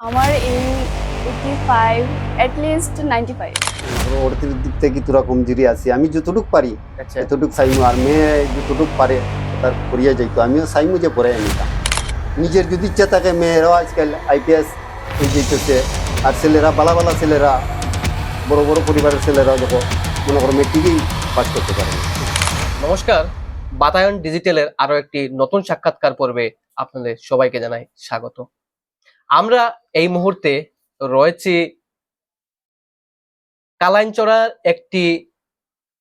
আমার এই eighty five at least ninety five দিক থেকে আছি? আমি যতটুক পারি আচ্ছা। এতটুক আর মেয়ে যতটুক পারে তার করিয়া যাইতো। আমিও যে আনিতাম নিজের যদি ইচ্ছা থাকে মেয়েরাও আজকাল আইপিএস হয়ে আর ছেলেরা বালা বালা ছেলেরা বড় বড় পরিবারের ছেলেরা দেখো মনে করো মেট্রিকেই পাস করতে পারে। নমস্কার। বাতায়ন ডিজিটালের আরও একটি নতুন সাক্ষাৎকার পর্বে আপনাদের সবাইকে জানাই স্বাগত। আমরা এই মুহূর্তে রয়েছি কালাইনচড়ার একটি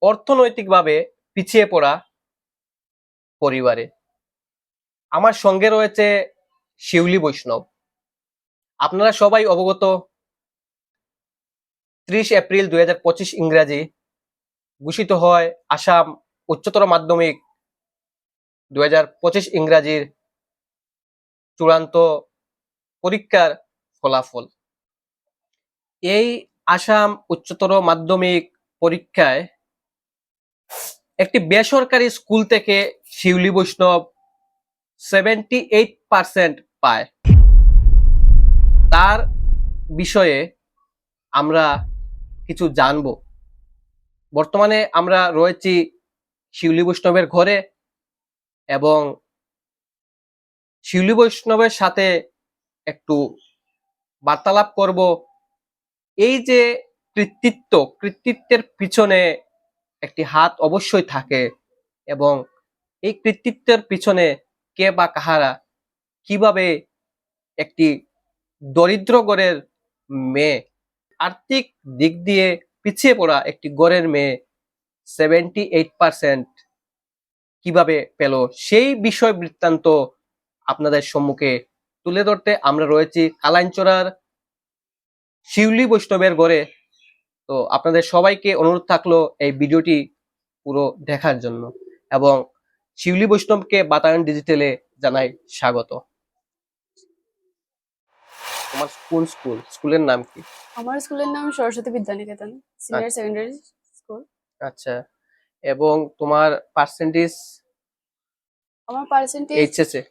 অর্থনৈতিকভাবে পিছিয়ে পড়া পরিবারে। আমার সঙ্গে রয়েছে শিউলি বৈষ্ণব। আপনারা সবাই অবগত, ত্রিশ এপ্রিল দু হাজার পঁচিশ ইংরাজি ঘোষিত হয় আসাম উচ্চতর মাধ্যমিক। পঁচিশ ইংরাজির চূড়ান্ত পরীক্ষার ফলাফল। এই আসাম উচ্চতর মাধ্যমিক পরীক্ষায় একটি বেসরকারি স্কুল থেকে শিউলি বৈষ্ণব সেভেন্টি এইট পার্সেন্ট পায়। তার বিষয়ে আমরা কিছু জানব। বর্তমানে আমরা রয়েছি শিউলি বৈষ্ণবের ঘরে এবং শিউলি বৈষ্ণবের সাথে একটু বার্তালাপ করব। এই যে কৃতিত্ব, কৃতিত্বের পিছনে একটি হাত অবশ্যই থাকে এবং এই কৃতিত্বের পিছনে কে বা কাহারা কীভাবে একটি দরিদ্র গড়ের মেয়ে, আর্থিক দিক দিয়ে পিছিয়ে পড়া একটি গড়ের মেয়ে সেভেন্টি এইট পার্সেন্ট কীভাবে পেল? সেই বিষয় বৃত্তান্ত আপনাদের সম্মুখে তুলে ধরতে আমরা রয়েছি কালাইনচড়ার শিউলি বৈষ্ণবের গড়ে তো আপনাদের সবাইকে অনুরোধ থাকল এই ভিডিওটি পুরো দেখার জন্য এবং শিউলি বৈষ্ণবকে বাতায়ন ডিজিটালে জানাই স্বাগত। তোমার কোন স্কুল? স্কুলের নাম কি? আমার স্কুলের নাম Saraswati Vidyaniketan senior secondary school আচ্ছা এবং তোমার পার্সেন্টেজ আমার পার্সেন্টেজ এইচএস এ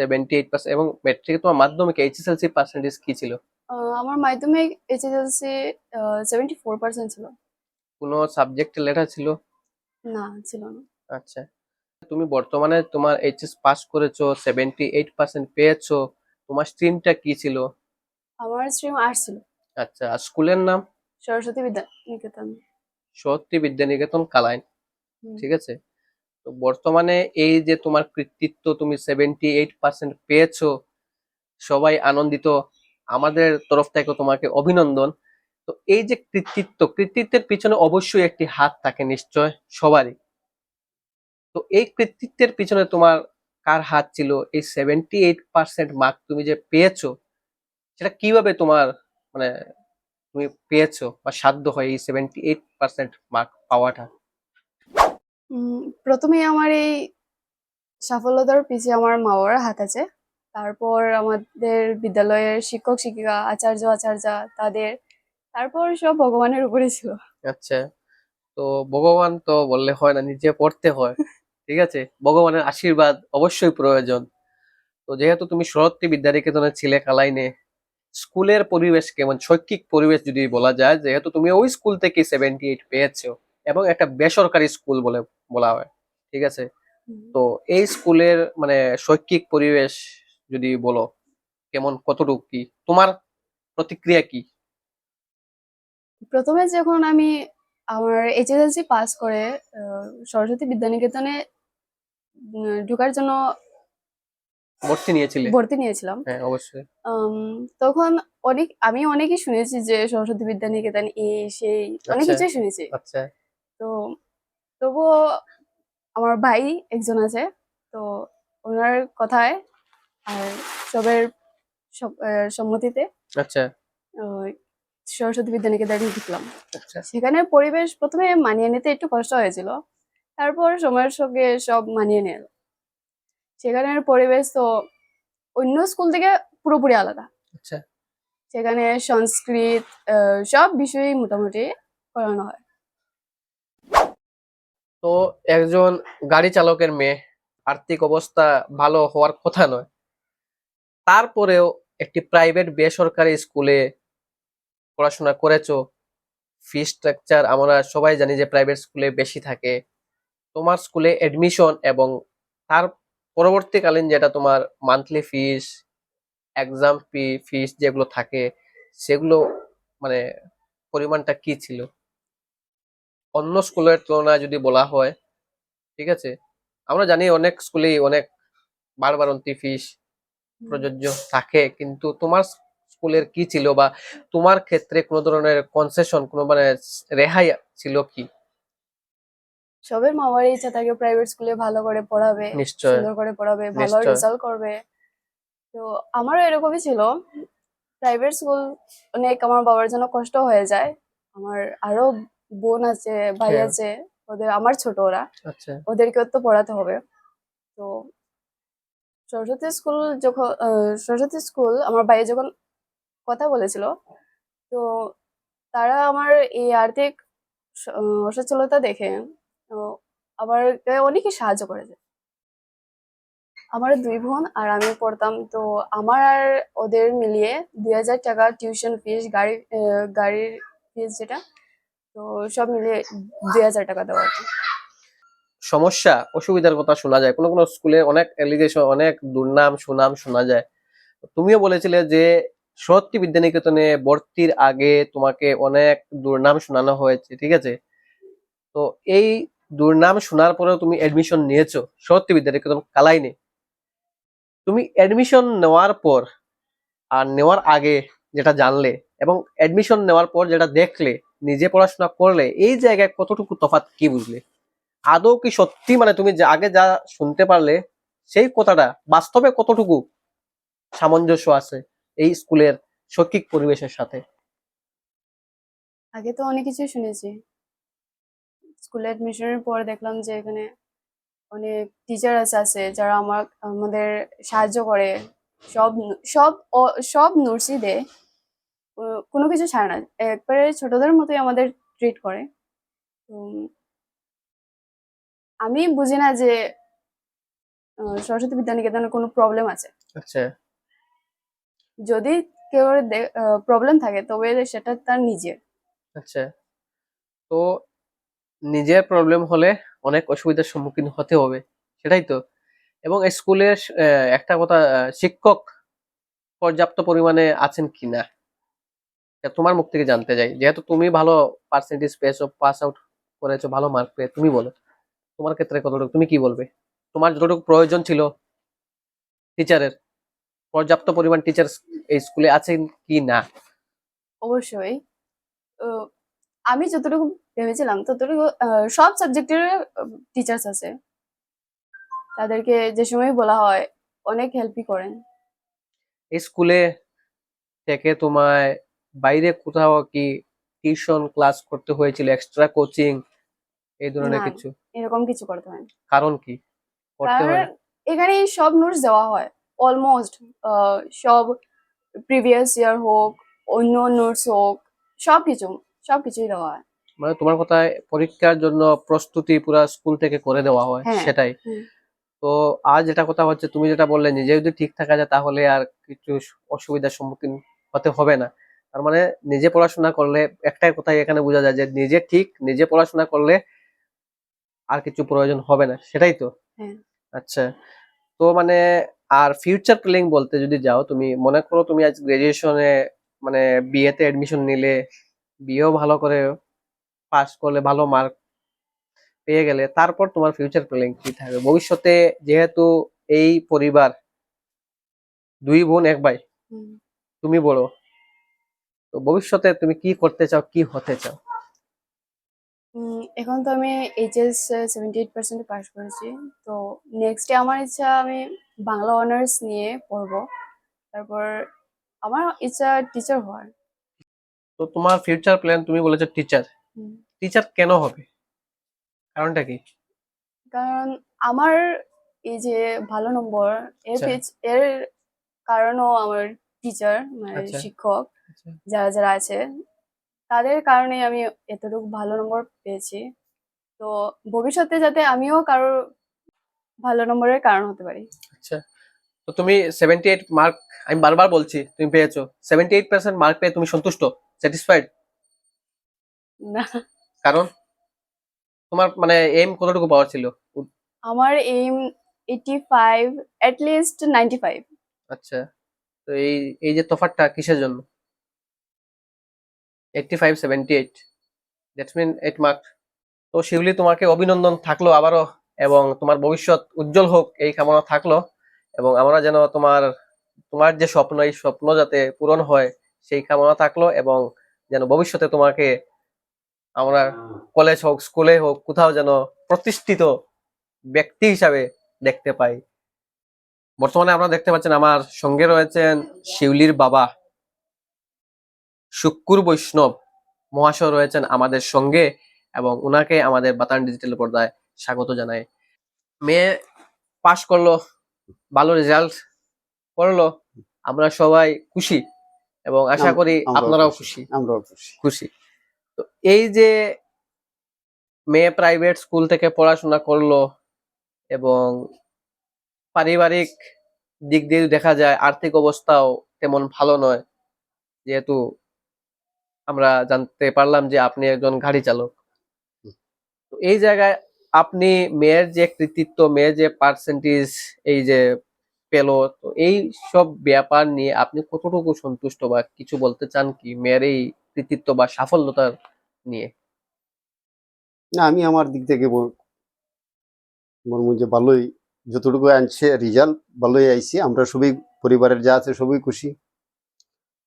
সেভেন্টি এইট পার্সেন্ট এবং ম্যাট্রিকে তোমার মাধ্যমিক এইচএসএলসি পার্সেন্টেজ কি ছিল? আমার মাধ্যমিক এইচএসএলসি সেভেন্টি ফোর পার্সেন্ট ছিল। কোনো সাবজেক্টে লেখা ছিল? না ছিল না। আচ্ছা। তুমি বর্তমানে তোমার এইচএস পাস করেছ সেভেন্টি এইট পার্সেন্ট পেয়েছ তোমার স্ট্রিমটা কি ছিল? আমার স্ট্রিম আর্টস ছিল। আচ্ছা আর স্কুলের নাম? সরস্বতী বিদ্যানিকেতন সত্যি বিদ্যানিকেতন কালাইন। ঠিক আছে? তো বর্তমানে এই যে তোমার কৃতিত্ব তুমি সেভেন্টি এইট পার্সেন্ট পেয়েছ, সবাই আনন্দিত। আমাদের তরফ থেকে তোমাকে অভিনন্দন। তো এই যে কৃতিত্ব, কৃতিত্বের পিছনে অবশ্যই একটি হাত থাকে নিশ্চয় সবারই। তো এই কৃতিত্বের পিছনে তোমার কার হাত ছিল? এই সেভেন্টি এইট পার্সেন্ট মার্ক তুমি যে পেয়েছ, সেটা কীভাবে তোমার মানে তুমি পেয়েছ বা সাধ্য হয় এই সেভেন্টি এইট পার্সেন্ট মার্ক পাওয়াটা? প্রথমে আমার এই সাফল্যতার পিছিয়ে আমার মা বাবার হাত আছে। তারপর আমাদের বিদ্যালয়ের শিক্ষক শিক্ষিকা আচার্য আচার্যা তাদের তারপর সব ভগবানের উপরে ছিল। আচ্ছা তো ভগবান তো বললে হয় না নিজে পড়তে হয়। ঠিক আছে ভগবানের আশীর্বাদ অবশ্যই প্রয়োজন। তো যেহেতু তুমি সরত্তি বিদ্যানিকেতনে ছিলে কালাইনে স্কুলের পরিবেশ কেমন? শৈক্ষিক পরিবেশ যদি বলা যায় যেহেতু তুমি ওই স্কুল থেকে সেভেন্টি এইট পেয়েছ এবং একটা বেসরকারি স্কুল বলে বলা হয় ঠিক আছে? তো এই স্কুলের মানে শৈক্ষিক পরিবেশ যদি বলো কেমন কতটুকু কি? তোমার প্রতিক্রিয়া কি? প্রথমে যখন আমি আমার এইচএসএলসি পাস করে সরস্বতী বিদ্যানিকেতনে ঢোকার জন্য ভর্তি নিয়েছিলে? ভর্তি নিয়েছিলাম। হ্যাঁ অবশ্যই। তখন অনেক আমি অনেকই শুনেছি যে সরস্বতী বিদ্যানিকেতন এই সেই অনেক আচ্ছা। কিছুই শুনেছি। আচ্ছা। তো তবুও আমার ভাই একজন আছে তো ওনার কথায় আর সবের সম্মতিতে আচ্ছা। সরস্বতী বিদ্যানিকেতনে ঢুকলাম। আচ্ছা। সেখানে পরিবেশ প্রথমে মানিয়ে নিতে একটু কষ্ট হয়েছিল তারপর সময়ের সঙ্গে সব মানিয়ে নিল সেখানের পরিবেশ তো অন্য স্কুল থেকে পুরোপুরি আলাদা। আচ্ছা। সেখানে সংস্কৃত সব বিষয়ই মোটামুটি করানো হয়। তো একজন গাড়ি চালকের মেয়ে, আর্থিক অবস্থা ভালো হওয়ার কথা নয়। তারপরেও একটি প্রাইভেট বেসরকারি স্কুলে পড়াশোনা করেছ। ফি স্ট্রাকচার আমরা সবাই জানি যে প্রাইভেট স্কুলে বেশি থাকে। তোমার স্কুলে অ্যাডমিশন এবং তার পরবর্তীকালীন যেটা তোমার মান্থলি ফিস এক্সাম ফি ফিস যেগুলো থাকে, সেগুলো মানে পরিমাণটা কি ছিল? অন্য স্কুলের তুলনায় যদি বলা হয় ঠিক আছে? আমরা জানি অনেক স্কুলেই অনেক বাড়বাড়ন্তি ফিস প্রযোজ্য থাকে কিন্তু তোমার স্কুলের কি ছিল বা তোমার ক্ষেত্রে কোনো ধরনের কনসেশন কোনো মানে রেহাই ছিল কি? সবের মামার ইচ্ছা থাকে প্রাইভেট স্কুলে ভালো করে পড়াবে সুন্দর করে পড়াবে ভালো রেজাল্ট করবে। তো আমারও এরকমই ছিল। প্রাইভেট স্কুল অনেক আমার বাবার জন্য কষ্ট হয়ে যায়। আমার আরও বোন আছে ভাই হ্যাঁ। আছে ওদের আমার ছোট ওরা। আচ্ছা। ওদেরকেও তো পড়াতে হবে। তো সরস্বতী স্কুল যখন সরস্বতী স্কুল আমার ভাই যখন কথা বলেছিল তো তারা আমার এই আর্থিক অসচ্ছলতা দেখে তো আমাকে অনেকই সাহায্য করেছে। আমার দুই বোন আর আমি পড়তাম তো আমার আর ওদের মিলিয়ে দুই হাজার টাকা টিউশন ফিস গাড়ি গাড়ির ফিস যেটা তো সব মিলিয়ে দুই হাজার টাকা দেওয়া আর। সমস্যা, অসুবিধার কথা শোনা যায়। কোনো কোনো স্কুলে অনেক এলিগেশন অনেক দুর্নাম, সুনাম শোনা যায়। তুমিও বলেছিলে যে সত্যি বিদ্যানিকেতনে ভর্তির আগে তোমাকে অনেক দুর্নাম শোনানো হয়েছে, ঠিক আছে? তো এই দুর্নাম শোনার পরেও তুমি এডমিশন নিয়েছো। সত্যি বিদ্যানিকেতন কালাইনে। তুমি এডমিশন নেওয়ার পর আর নেওয়ার আগে যেটা জানলে এবং এডমিশন নেওয়ার পর যেটা দেখলে নিজে পড়াশোনা করলে এই জায়গায় কতটুকু তফাত কি বুঝলে? আদৌ কি সত্যি মানে তুমি আগে যা শুনতে পারলে সেই কথাটা বাস্তবে কতটুকু সামঞ্জস্য আছে এই স্কুলের শৈক্ষিক পরিবেশের সাথে? আগে তো অনেক কিছুই শুনেছি। স্কুলে অ্যাডমিশনের পর দেখলাম যে এখানে অনেক টিচার আছে যারা আমার আমাদের সাহায্য করে। সব সব সব কো- কোনো কিছু ছাড়ে না। একবারে ছোটদের মতোই আমাদের ট্রিট করে। তো আমি বুঝি না যে সরস্বতী বিদ্যানিকেতনে কোনো প্রবলেম আছে। আচ্ছা। যদি কেউ প্রবলেম থাকে তবে সেটা তার নিজের। আচ্ছা। তো নিজের প্রবলেম হলে অনেক অসুবিধার সম্মুখীন হতে হবে সেটাই তো। এবং স্কুলের একটা কথা শিক্ষক পর্যাপ্ত পরিমাণে আছেন কিনা? তোমার মুখ থেকে জানতে চাই। যেহেতু তুমি ভালো পার্সেন্টেজ পেয়েছ পাস আউট করেছ ভালো মার্ক পেয়ে তুমি বলো। তোমার ক্ষেত্রে কতটুকু তুমি কি বলবে? তোমার যতটুকু প্রয়োজন ছিল টিচারের পর্যাপ্ত পরিমাণ টিচার এই স্কুলে আছেন কি না? অবশ্যই। আমি যতটুকু ভেবেছিলাম ততটুকু সব সাবজেক্টের টিচার্স আছে। তাদেরকে যে সময় বলা হয় অনেক হেল্পই করেন। এই স্কুলে থেকে তোমায় বাইরে কোথাও কি টিউশন ক্লাস করতে হয়েছিল এক্সট্রা কোচিং এই ধরনের না। কিছু এরকম কিছু করতে হয় না। কারণ কি করতে কারণ হয় এখানে সব নোটস দেওয়া হয় অলমোস্ট সব প্রিভিয়াস ইয়ার হোক অন্য নোটস হোক সব কিছু সব কিছুই দেওয়া হয় মানে তোমার কথায় পরীক্ষার জন্য প্রস্তুতি পুরা স্কুল থেকে করে দেওয়া হয় হ্যাঁ, সেটাই হুম। তো আজ যেটা কথা হচ্ছে তুমি যেটা বললে নিজে যদি ঠিক থাকা যায় তাহলে আর কিছু অসুবিধার সম্মুখীন হতে হবে না তার মানে নিজে পড়াশোনা করলে একটাই কথাই এখানে বোঝা যায় যে নিজে ঠিক নিজে পড়াশোনা করলে আর কিছু প্রয়োজন হবে না সেটাই তো হ্যাঁ। আচ্ছা তো মানে আর ফিউচার প্ল্যানিং বলতে যদি যাও তুমি মনে করো তুমি আজ গ্রাজুয়েশনে মানে বিএতে এডমিশন নিলে বিয়েও ভালো করে পাস করলে ভালো মার্ক পেয়ে গেলে তারপর তোমার ফিউচার প্ল্যানিং কি থাকবে ভবিষ্যতে যেহেতু এই পরিবার দুই বোন এক ভাই। তুমি বড় তো ভবিষ্যতে তুমি কি করতে চাও কি হতে চাও? এখন তো আমি HS seventy eight percent pass করেছি। তো নেক্সটে আমার ইচ্ছা আমি বাংলা অনার্স নিয়ে পড়ব। তারপর আমার ইচ্ছা টিচার হওয়ার। তো তোমার ফিউচার প্ল্যান তুমি বলেছ টিচার টিচার কেন হবে? কারণটা কি? কারণ আমার এই যে ভালো নম্বর এর আচ্ছা। এর কারণও আমার টিচার মানে আচ্ছা। শিক্ষক। যারা যারা আছে তাদের কারণে আমি এতটুকু ভালো নম্বর পেয়েছি। তো ভবিষ্যতে যাতে আমিও কারোর ভালো নম্বরের কারণ হতে পারি। আচ্ছা। তো তুমি সেভেন্টি এইট মার্ক আমি বারবার বলছি তুমি পেয়েছ। সেভেন্টি এইট পার্সেন্ট মার্ক পেয়ে তুমি সন্তুষ্ট? স্যাটিসফাইড না। কারণ? তোমার মানে এম কতটুকু পাওয়ার ছিল? আমার eighty five at least ninety five আচ্ছা। তো এই এই যে তফাৎটা কিসের জন্য? Eighty five seventy eight mean eight mark তো শিউলি তোমাকে অভিনন্দন থাকল আবারও এবং তোমার ভবিষ্যৎ উজ্জ্বল হোক এই কামনা থাকল এবং আমরা যেন তোমার তোমার যে স্বপ্ন, এই স্বপ্ন যাতে পূরণ হয় সেই কামনা থাকল এবং যেন ভবিষ্যতে তোমাকে আমরা কলেজ হোক স্কুলে হোক, কোথাও যেন প্রতিষ্ঠিত ব্যক্তি হিসাবে দেখতে পাই। বর্তমানে আমরা দেখতে পাচ্ছেন আমার সঙ্গে রয়েছেন শিউলির বাবা। শুক্কুর বৈষ্ণব মহাশয় রয়েছেন আমাদের সঙ্গে এবং উনাকে আমাদের বাতান ডিজিটাল পর্দায় স্বাগত জানাই। মেয়ে পাশ করল ভালো রেজাল্ট করল আমরা সবাই খুশি এবং আশা করি আপনারাও খুশি। খুশি আমরাও খুশি। খুশি। তো এই যে মেয়ে প্রাইভেট স্কুল থেকে পড়াশোনা করল এবং পারিবারিক দিক দিয়ে দেখা যায় আর্থিক অবস্থাও তেমন ভালো নয় যেহেতু আমরা জানতে পারলাম যে আপনি একজন গাড়ি চালক। তো এই জায়গায় আপনি মেয়ের যে কৃতিত্ব মেয়ের যে পার্সেন্টেজ এই যে পেল তো এই সব ব্যাপার নিয়ে আপনি কতটুকু সন্তুষ্ট বা কিছু বলতে চান কি মেয়ের এই কৃতিত্ব বা সাফল্যতার নিয়ে? না আমি আমার দিক থেকে বল- বলব যে ভালোই যতটুকু আনছে রেজাল্ট ভালোই আইছে। আমরা সবই পরিবারের যা আছে সবই খুশি।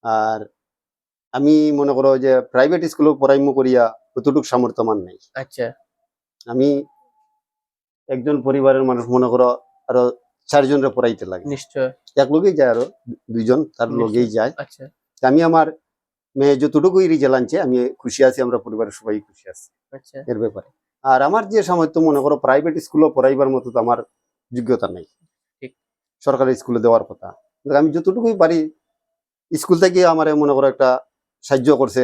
আর আমি মনে করো যে প্রাইভেট স্কুলে পড়াইমো করিয়া অতটুকু সামর্থ্য আমার নেই। আচ্ছা। আমি একজন পরিবারের মানুষ মনে করো আরও চারজনরে পড়াইতে লাগে। নিশ্চয়। এক লগেই যায় আরও দুইজন তার। লগেই যায়। আচ্ছা। আমি আমার মেয়ে যতটুকুই রেজাল্ট আনছে আমি খুশি আছি আমরা পরিবারের সবাই খুশি আছি আচ্ছা। এর ব্যাপারে। আর আমার যে সামর্থ্য মনে করো প্রাইভেট স্কুলে পড়াইবার মতো তো আমার যোগ্যতা নেই। ঠিক। সরকারি স্কুলে দেওয়ার কথা। আমি যতটুকুই পারি স্কুল থেকে আমার মনে করো একটা সাহায্য করছে।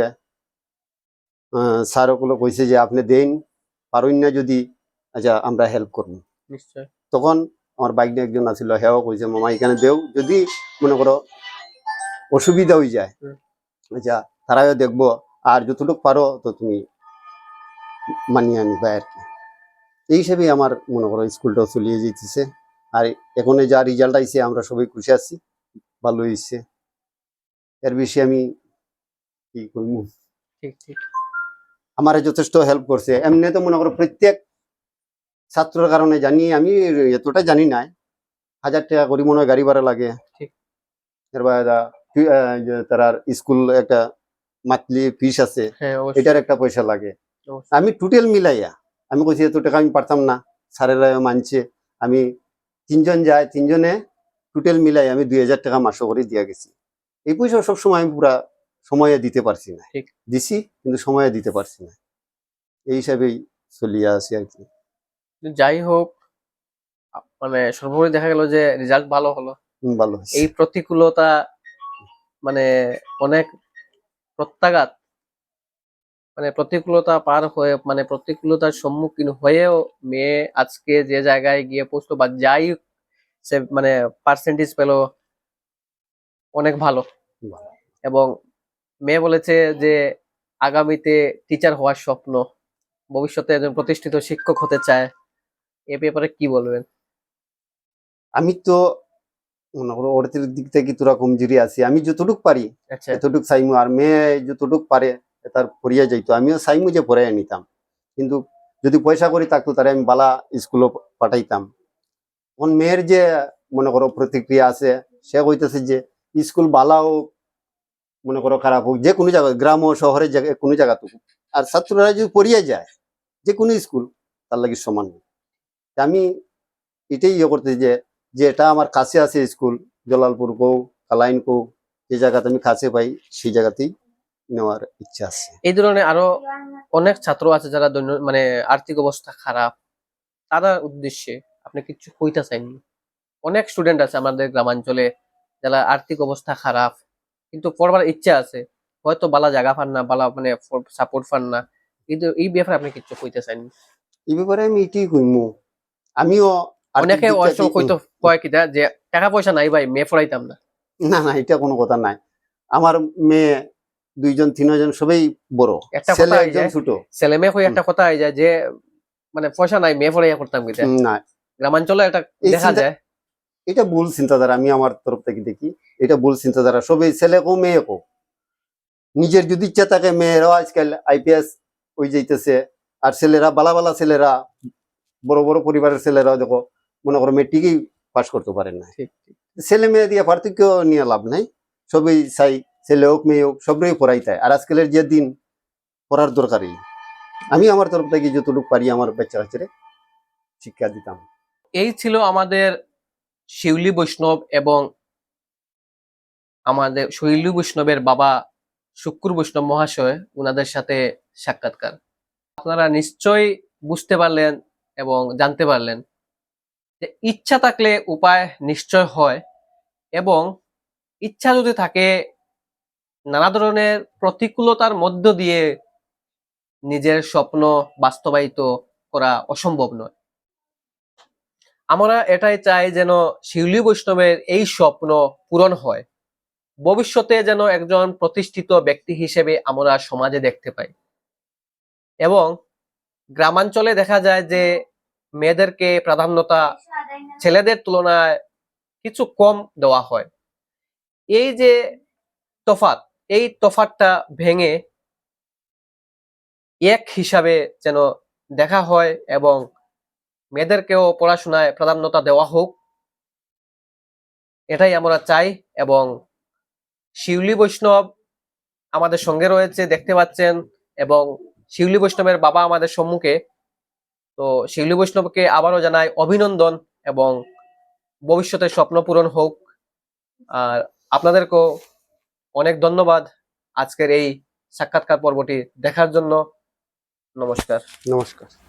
স্যার ওগুলো কইছে যে আপনি দেন পারুন না যদি আচ্ছা আমরা হেল্প করব। তখন আমার বাইক নিয়ে একজন আছিল হেও কইছে মামা এখানে দেও যদি মনে করো অসুবিধা হয়ে যায় আচ্ছা তারাও দেখব আর যতটুকু পারো তো তুমি মানিয়ে আনিবা আর কি। এই হিসেবে আমার মনে করো স্কুলটাও চলিয়ে যেতেছে আর এখন যা রেজাল্ট আইছে আমরা সবাই খুশি আছি ভালো হয়েছে এর বেশি আমি কি ঠিক ঠিক। আমার যথেষ্ট হেল্প করছে। এমনি তো মনে করো প্রত্যেক ছাত্রের কারণে জানি আমি এতটা জানি না হাজার টাকা করে মনে হয় গাড়ি ভাড়া লাগে। তার স্কুল একটা মান্থলি ফিস আছে। হ্যাঁ এটার একটা পয়সা লাগে। আমি টোটাল মিলাইয়া আমি কইছি এত টাকা আমি পারতাম না। স্যারেরা মানছে। আমি তিনজন যায় তিনজনে টোটাল মিলাই আমি দুই হাজার টাকা মাসে করে দিয়া গেছি। এই পয়সা সবসময় আমি পুরা সময়ে দিতে পারছি না। দিছি কিন্তু সময়ে দিতে পারছি না। এই হিসাবেই চলিয়া আছি আর কি। যাই হোক মানে সর্বোপরি দেখা গেল যে রেজাল্ট ভালো হলো। ভালো এই প্রতিকূলতা মানে অনেক প্রত্যাঘাত মানে প্রতিকূলতা পার হয়ে মানে প্রতিকূলতার সম্মুখীন হয়েও মেয়ে আজকে যে জায়গায় গিয়ে পৌঁছলো বা যাই সে মানে পার্সেন্টেজ পেল অনেক ভালো। এবং মেয়ে বলেছে যে আগামীতে টিচার হওয়ার স্বপ্ন ভবিষ্যতে একজন প্রতিষ্ঠিত শিক্ষক হতে চায়। এ ব্যাপারে কি বলবেন? আমি তো ওর দিক থেকে তোরা কমজোরি আছি। আমি যতটুক পারি আচ্ছা। এতটুক চাইমু। আর মেয়ে যতটুক পারে তার পড়িয়া যাইতো। আমিও চাইমু যে পড়াই নিতাম। কিন্তু যদি পয়সা করি থাকতো তাহলে আমি বালা স্কুলে পাঠাইতাম। এখন মেয়ের যে মনে করো প্রতিক্রিয়া আছে সে কইতেছে যে স্কুল বালা হোক মনে করো খারাপ হোক, যে কোনো জায়গায়, গ্রাম ও শহরের জায়গায় কোনো জায়গাতে হোক। আর ছাত্ররা যদি পড়িয়ে যায়, যে কোনো স্কুল তার লাগে সমান আমি এটাই ইয়ে করতে যে যে এটা আমার কাছে আছে স্কুল জলালপুর কৌ কালাইন কৌ যে জায়গাতে আমি কাছে পাই, সেই জায়গাতেই নেওয়ার ইচ্ছা আছে। এই ধরনের আরও অনেক ছাত্র আছে যারা মানে আর্থিক অবস্থা খারাপ। তাদের উদ্দেশ্যে আপনি কিছু কইতে চাইনি? অনেক স্টুডেন্ট আছে আমাদের গ্রামাঞ্চলে যারা আর্থিক অবস্থা খারাপ কিন্তু পড়বার ইচ্ছা আছে। হয়তো বালা জায়গা পান না বালা মানে সাপোর্ট পান না। কিন্তু এই ব্যাপারে আপনি কিছু কইতে চাইনি এই ব্যাপারে আমি এটাই কইমু। আমিও অনেকে সময় কইতো কয় কিটা যে টাকা পয়সা নাই ভাই মেয়ে পড়াইতাম না। না না এটা কোনো কথা নাই। আমার মেয়ে দুইজন তিনজন সবাই বড়। একটা ছেলে কথা একজন ছোট। ছেলে মেয়ে হয়ে একটা কথা হয়ে যায় যে মানে পয়সা নাই মেয়ে পড়াইয়া করতাম হুম, না গ্রামাঞ্চলে এটা দেখা যায়। এটা ভুল চিন্তাধারা আমি আমার তরফ থেকে দেখি এটা ভুল চিন্তাধারা। সবাই ছেলে কো মেয়ে কো নিজের যদি ইচ্ছা থাকে মেয়েরাও আজকাল আইপিএস ওই যাইতেছে আর ছেলেরা বালা বালা ছেলেরা বড় বড় পরিবারের ছেলেরাও দেখো মনে করো মেট্রিকই পাশ করতে পারেন না। ছেলে মেয়ে দিয়ে পার্থক্য নিয়ে লাভ নাই। সবই চাই ছেলে হোক মেয়ে হোক সবই পড়াই তাই। আর আজকালের যে দিন পড়ার দরকারই। আমি আমার তরফ থেকে যতটুকু পারি আমার বাচ্চা কাচ্চারে শিক্ষা দিতাম। এই ছিল আমাদের শিউলি বৈষ্ণব এবং আমাদের শৈলী বৈষ্ণবের বাবা শুক্র বৈষ্ণব মহাশয় উনাদের সাথে সাক্ষাৎকার। আপনারা নিশ্চয়ই বুঝতে পারলেন এবং জানতে পারলেন যে ইচ্ছা থাকলে উপায় নিশ্চয় হয় এবং ইচ্ছা যদি থাকে নানা ধরনের প্রতিকূলতার মধ্য দিয়ে নিজের স্বপ্ন বাস্তবায়িত করা অসম্ভব নয়। আমরা এটাই চাই যেন শিউলি বৈষ্ণবের এই স্বপ্ন পূরণ হয়। ভবিষ্যতে যেন একজন প্রতিষ্ঠিত ব্যক্তি হিসেবে আমরা সমাজে দেখতে পাই। এবং গ্রামাঞ্চলে দেখা যায় যে মেয়েদেরকে প্রাধান্যতা ছেলেদের তুলনায় কিছু কম দেওয়া হয়। এই যে তফাত এই তফাতটা ভেঙে এক হিসাবে যেন দেখা হয় এবং মেয়েদেরকেও পড়াশোনায় প্রাধান্যতা দেওয়া হোক। এটাই আমরা চাই এবং শিউলি বৈষ্ণব আমাদের সঙ্গে রয়েছে, দেখতে পাচ্ছেন এবং শিউলি বৈষ্ণবের বাবা আমাদের সম্মুখে। তো শিউলি বৈষ্ণবকে আবারও জানাই অভিনন্দন এবং ভবিষ্যতে স্বপ্ন পূরণ হোক। আর আপনাদেরকেও অনেক ধন্যবাদ আজকের এই সাক্ষাৎকার পর্বটি দেখার জন্য। নমস্কার। নমস্কার।